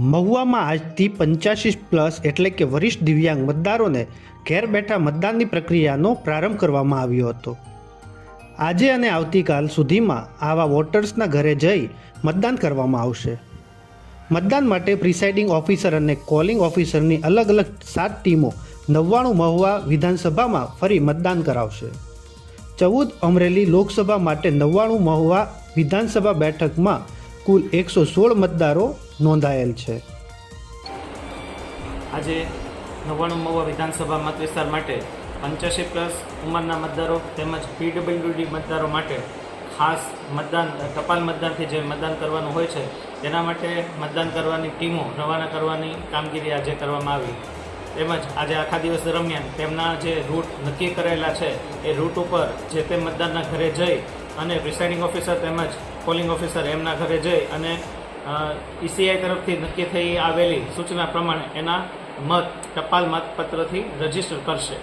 મહુવામાં આજથી પંચ્યાસી પ્લસ એટલે કે વરિષ્ઠ દિવ્યાંગ મતદારોને ઘેર બેઠા મતદાનની પ્રક્રિયાનો પ્રારંભ કરવામાં આવ્યો હતો. આજે અને આવતીકાલ સુધીમાં આવા વોટર્સના ઘરે જઈ મતદાન કરવામાં આવશે. મતદાન માટે પ્રિસાઇડિંગ ઓફિસર અને કોલિંગ ઓફિસરની અલગ અલગ સાત ટીમો નવ્વાણું મહુવા વિધાનસભામાં ફરી મતદાન કરાવશે. ચૌદ અમરેલી લોકસભા માટે નવ્વાણું મહુવા વિધાનસભા બેઠકમાં કુલ એકસો સોળ મતદારો નોંધાયેલ છે. આજે નવ્વાણું મહુવા વિધાનસભા મત વિસ્તાર માટે પંચ્યાસી પ્લસ ઉંમરના મતદારો તેમજ પીડબ્લ્યુડી મતદારો માટે ખાસ મતદાન, ટપાલ મતદાનથી જે મતદાન કરવાનું હોય છે, તેના માટે મતદાન કરવાની ટીમો રવાના કરવાની કામગીરી આજે કરવામાં આવી. તેમજ આજે આખા દિવસ દરમિયાન તેમના જે રૂટ નક્કી કરેલા છે, એ રૂટ ઉપર જે તે મતદાનના ઘરે જઈ અને પ્રિસાઇડિંગ ઓફિસર તેમજ પોલિંગ ઓફિસર એમના ઘરે જઈ અને ઈસીઆઈ તરફથી નક્કી થઈ આવેલી સૂચના પ્રમાણે એના મત ટપાલ મતપત્રથી રજિસ્ટર કરશે.